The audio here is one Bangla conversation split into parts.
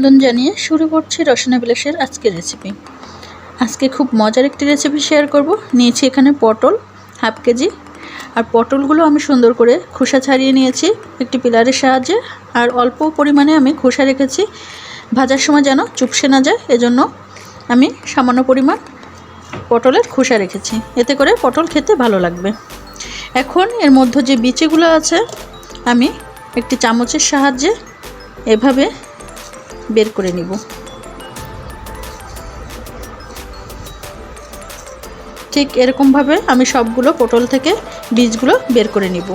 অভিনন্দন জানিয়ে শুরু করছি রসনা বিলাসের আজকের রেসিপি আজকে খুব মজার একটি রেসিপি শেয়ার করব। নিয়েছি এখানে পটল হাফ কেজি। আর পটলগুলো আমি সুন্দর করে খোসা ছাড়িয়ে নিয়েছি একটি পিলারের সাহায্যে। আর অল্প পরিমাণে আমি খোসা রেখেছি। ভাজার সময় যেন চুপসে না যায়, এজন্য আমি সামান্য পরিমাণ পটলের খোসা রেখেছি। এতে করে পটল খেতে ভালো লাগবে। এখন এর মধ্যে যে বিচিগুলো আছে, আমি একটি চামচের সাহায্যে এভাবে বের করে নিব। ঠিক এরকমভাবে আমি সবগুলো পটল থেকে বীজগুলো বের করে নিব।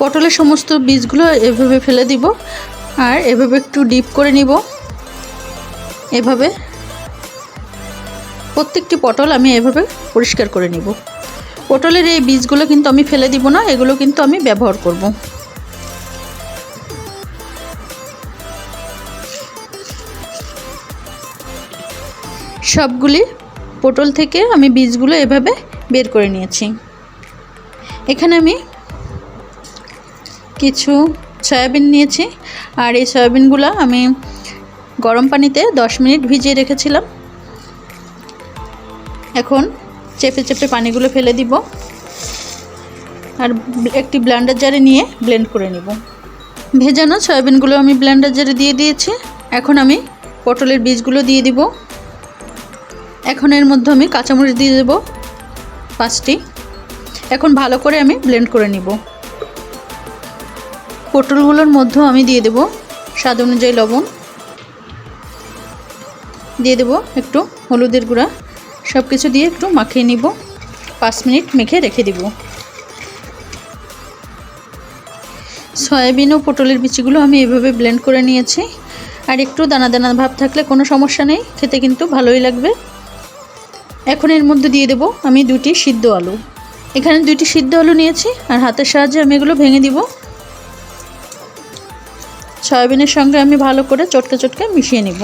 পটলের সমস্ত বীজগুলো এভাবে ফেলে দিব আর এভাবে একটু ডিপ করে নিব। এভাবে প্রত্যেকটি পটল আমি এভাবে পরিষ্কার করে নিব। পটলের এই বীজগুলো কিন্তু আমি ফেলে দিব না, এগুলো কিন্তু আমি ব্যবহার করব। সবগুলি পটল থেকে আমি বীজগুলো এভাবে বের করে নিয়েছি। এখানে আমি কিছু সয়াবিন নিয়েছি আর এই সয়াবিনগুলো আমি গরম পানিতে দশ মিনিট ভিজিয়ে রেখেছিলাম। এখন চেপে চেপে পানিগুলো ফেলে দিব আর একটি ব্লেন্ডার জারে নিয়ে ব্লেন্ড করে নেব। ভেজানো সয়াবিনগুলো আমি ব্লেন্ডার জারে দিয়ে দিয়েছি। এখন আমি পটলের বীজগুলো দিয়ে দিব। এখন এর মধ্যে আমি কাঁচামরিচ দিয়ে দেবো পাঁচটি। এখন ভালো করে আমি ব্লেন্ড করে নিব। পটলগুলোর মধ্যেও আমি দিয়ে দেব স্বাদ অনুযায়ী লবণ। দিয়ে দেব একটু হলুদের গুঁড়া। সব কিছু দিয়ে একটু মাখিয়ে নিব। পাঁচ মিনিট মেখে রেখে দিব। সয়াবিন ও পটলের বিচিগুলো আমি এভাবে ব্লেন্ড করে নিয়েছি। আর একটু দানা দানা ভাব থাকলে কোনো সমস্যা নেই। খেতে কিন্তু ভালোই লাগবে। এখন এর মধ্যে দিয়ে দেব আমি দুটি সিদ্ধ আলু। এখানে দুইটি সিদ্ধ আলু নিয়েছি আর হাতের সাহায্যে আমি এগুলো ভেঙে দিব। সয়াবিনের সঙ্গে আমি ভালো করে চটকে চটকে মিশিয়ে নেব।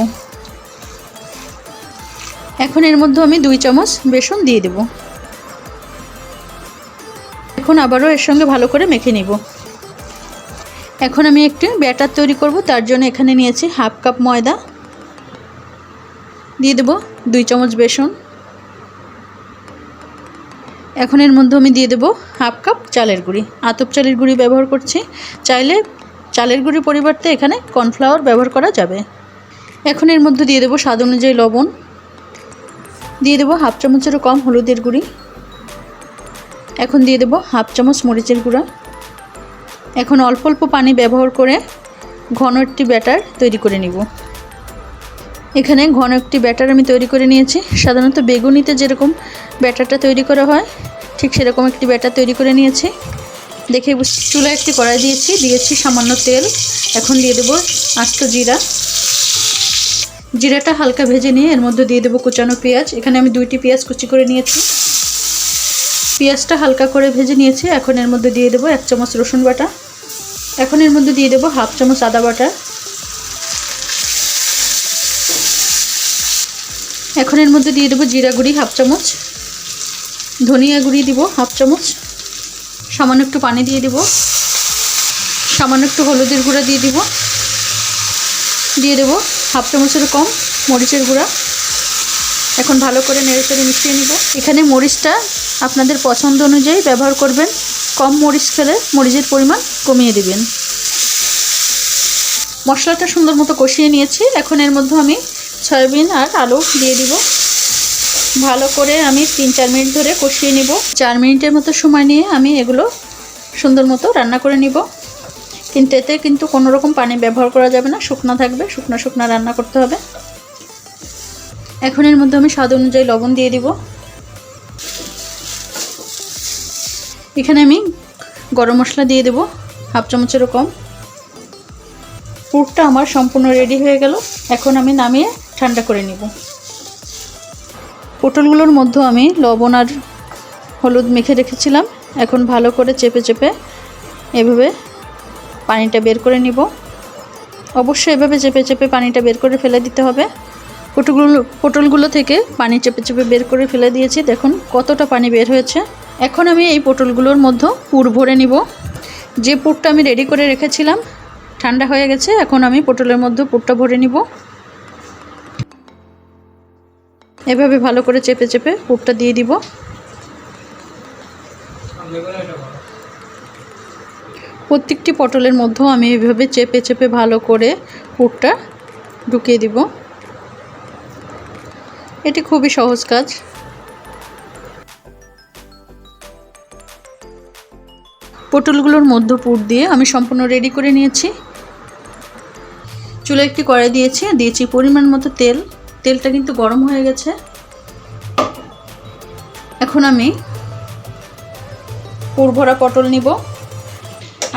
এখন এর মধ্যে আমি দুই চামচ বেসন দিয়ে দেব। এখন আবারও এর সঙ্গে ভালো করে মেখে নিব। এখন আমি একটি ব্যাটার তৈরি করব, তার জন্য এখানে নিয়েছি হাফ কাপ ময়দা। দিয়ে দেব দুই চামচ বেসন। এখন এর মধ্যে আমি দিয়ে দেবো হাফ কাপ চালের গুঁড়ি। আতপ চালের গুঁড়ি ব্যবহার করছি। চাইলে চালের গুঁড়ির পরিবর্তে এখানে কর্নফ্লাওয়ার ব্যবহার করা যাবে। এখন এর মধ্যে দিয়ে দেবো স্বাদ অনুযায়ী লবণ। দিয়ে দেবো হাফ চামচেরও কম হলুদের গুঁড়ি। এখন দিয়ে দেবো হাফ চামচ মরিচের গুঁড়া। এখন অল্প অল্প পানি ব্যবহার করে ঘন একটি ব্যাটার তৈরি করে নিব। এখানে ঘন একটি ব্যাটার আমি তৈরি করে নিয়েছি। সাধারণত বেগুনিতে যেরকম ব্যাটারটা তৈরি করা হয়। ঠিক সেরকম একটি ব্যাটার তৈরি করে নিয়েছি। দেখে চুলা একটি কড়াই দিয়েছি দিয়েছি সামান্য তেল। এখন দিয়ে দেবো আস্ত জিরা। জিরাটা হালকা ভেজে নিয়ে এর মধ্যে দিয়ে দেবো কুচানো পেঁয়াজ। এখানে আমি দুইটি পেঁয়াজ কুচি করে নিয়েছি। পেঁয়াজটা হালকা করে ভেজে নিয়েছি। এখন এর মধ্যে দিয়ে দেবো এক চামচ রসুন বাটা। এখন এর মধ্যে দিয়ে দেবো হাফ চামচ আদা বাটা। এখন এর মধ্যে দিয়ে দেবো জিরা গুঁড়ি হাফ চামচ। ধনিয়া গুঁড়ি দিব, হাফ চামচ। সামান্য একটু পানি দিয়ে দিব। সামান্য একটু হলুদের গুঁড়া দিয়ে দিব। দিয়ে দেবো হাফ চামচের কম মরিচের গুঁড়া। এখন ভালো করে নেড়ে চেড়ে মিশিয়ে নিব। এখানে মরিচটা আপনাদের পছন্দ অনুযায়ী ব্যবহার করবেন। কম মরিচ খেলে মরিচের পরিমাণ কমিয়ে দিবেন। মশলাটা সুন্দর মতো কষিয়ে নিয়েছি। এখন এর মধ্যে আমি সয়াবিন আর আলু দিয়ে দিব। ভালো করে আমি তিন, চার মিনিট ধরে কষিয়ে নিব। চার মিনিটের মতো সময় নিয়ে আমি এগুলো সুন্দর মতো রান্না করে নিব। কিন্তু এতে কিন্তু কোনো রকম পানি ব্যবহার করা যাবে না, শুকনো থাকবে, শুকনো শুকনো রান্না করতে হবে। এখন এর মধ্যে আমি স্বাদ অনুযায়ী লবণ দিয়ে দিব। এখানে আমি গরম মশলা দিয়ে দেব, হাফ চামচেরও কম। পুরটা আমার সম্পূর্ণ রেডি হয়ে গেল। এখন আমি নামিয়ে ঠান্ডা করে নিব। পটলগুলোর মধ্যে আমি লবণ আর হলুদ মেখে রেখেছিলাম। এখন ভালো করে চেপে চেপে এভাবে পানিটা বের করে নিব। অবশ্যই এভাবে চেপে চেপে পানিটা বের করে ফেলে দিতে হবে। পটলগুলো পটলগুলো থেকে পানি চেপে চেপে বের করে ফেলে দিয়েছি। দেখুন কতটা পানি বের হয়েছে। এখন আমি এই পটলগুলোর মধ্যে পুর ভরে নিব। যে পুরটা আমি রেডি করে রেখেছিলাম, ঠান্ডা হয়ে গেছে, এখন আমি পটলের মধ্যে পুরটা ভরে নিব। এভাবে ভালো করে চেপে চেপে পুরটা দিয়ে দিব। প্রত্যেকটি পটলের মধ্যেও আমি এভাবে চেপে চেপে ভালো করে পুরটা ঢুকিয়ে দিব। এটি খুবই সহজ কাজ। পটলগুলোর মধ্য পুর দিয়ে আমি সম্পূর্ণ রেডি করে নিয়েছি। চুলে একটি কড়াই দিয়েছি দিয়েছি পরিমাণ মতো তেল। তেলটা কিন্তু গরম হয়ে গেছে। এখন আমি পুর ভরা পটল নিব।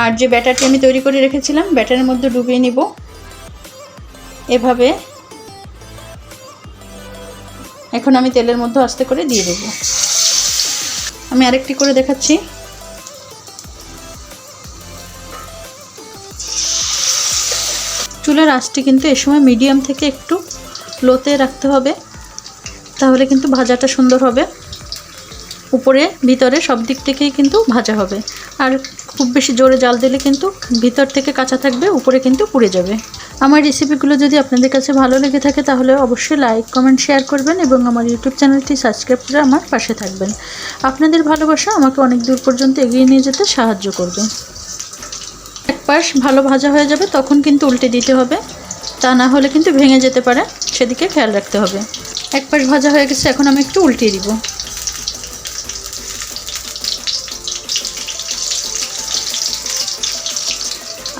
আর যে ব্যাটারটি আমি তৈরি করে রেখেছিলাম, ব্যাটারের মধ্যে ডুবিয়ে নিব। এভাবে এখন আমি তেলের মধ্যে আস্তে করে দিয়ে দেব। আমি আরেকটি করে দেখাচ্ছি। চুলার আঁচটি কিন্তু এ সময় মিডিয়াম থেকে একটু লোতে রাখতে হবে। তাহলে কিন্তু ভাজাটা সুন্দর হবে। উপরে, ভিতরে সব দিক থেকেই কিন্তু ভাজা হবে। আর খুব বেশি জোরে জাল দিলে কিন্তু ভিতর থেকে কাঁচা থাকবে, উপরে কিন্তু পুড়ে যাবে। আমার রেসিপিগুলো যদি আপনাদের কাছে ভালো লেগে থাকে, তাহলে অবশ্যই লাইক কমেন্ট শেয়ার করবেন এবং আমার ইউটিউব চ্যানেলটি সাবস্ক্রাইব করে আমার পাশে থাকবেন। আপনাদের ভালোবাসা আমাকে অনেক দূর পর্যন্ত এগিয়ে নিয়ে যেতে সাহায্য করবে। এক পাশ ভালো ভাজা হয়ে যাবে, তখন কিন্তু উল্টে দিতে হবে। তা না হলে কিন্তু ভেঙে যেতে পারে। সেদিকে খেয়াল রাখতে হবে। এক পাশ ভাজা হয়ে গেছে, এখন আমি একটু উল্টিয়ে দিব।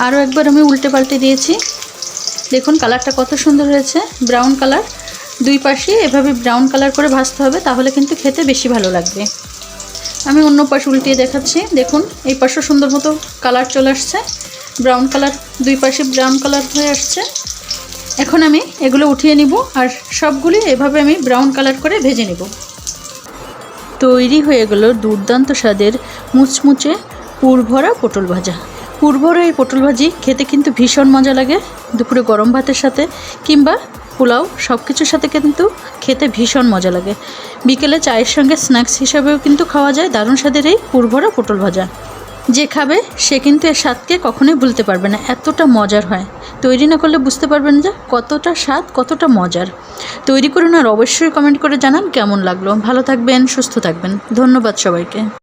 আরও একবার আমি উল্টে পাল্টে দিয়েছি। দেখুন, কালারটা কত সুন্দর হয়েছে ব্রাউন কালার দুই পাশে এভাবে ব্রাউন কালার করে ভাজতে হবে, তাহলে কিন্তু খেতে বেশি ভালো লাগবে। আমি অন্য পাশ উল্টিয়ে দেখাচ্ছি। দেখুন, এই পাশও সুন্দর মতো কালার চলে আসছে। ব্রাউন কালার দুই পাশে ব্রাউন কালার হয়ে আসছে। এখন আমি এগুলো উঠিয়ে নিব আর সবগুলি এভাবে আমি ব্রাউন কালার করে ভেজে নেব। তৈরি হয়ে গেল দুর্দান্ত স্বাদের মুচমুচে পুরভরা পটল ভাজা। পুরভরা এই পটল ভাজি খেতে কিন্তু ভীষণ মজা লাগে। দুপুরে গরম ভাতের সাথে কিংবা পোলাও সব কিছুর সাথে কিন্তু খেতে ভীষণ মজা লাগে। বিকেলে চায়ের সঙ্গে স্ন্যাক্স হিসাবেও কিন্তু খাওয়া যায়। দারুণ স্বাদের এই পুরভরা পটল ভাজা। যে খাবে, সে কিন্তু এর স্বাদকে কখনোই ভুলতে পারবে না। এতটা মজার হয়। তৈরি না করলে বুঝতে পারবেন যে কতটা স্বাদ, কতটা মজার। তৈরি করুন আর অবশ্যই কমেন্ট করে জানান কেমন লাগল। ভালো থাকবেন, সুস্থ থাকবেন। ধন্যবাদ সবাইকে।